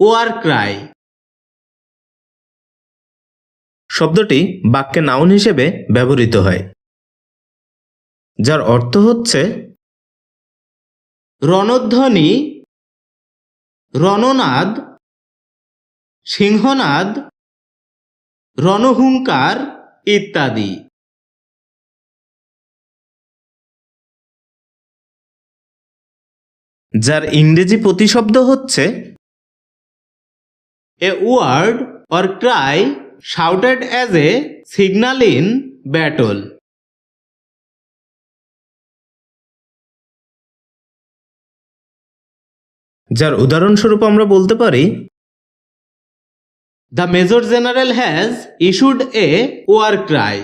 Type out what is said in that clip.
War Cry. শব্দটি বাক্যে noun হিসেবে ব্যবহৃত হয় যার অর্থ হচ্ছে রণধ্বনি রণনাদ সিংহনাদ রণহুঙ্কার ইত্যাদি। যার ইংরেজি প্রতিশব্দ হচ্ছে a word or cry shouted as a signal in battle যার উদাহরণস্বরূপ আমরা বলতে পারি the major general has issued a war cry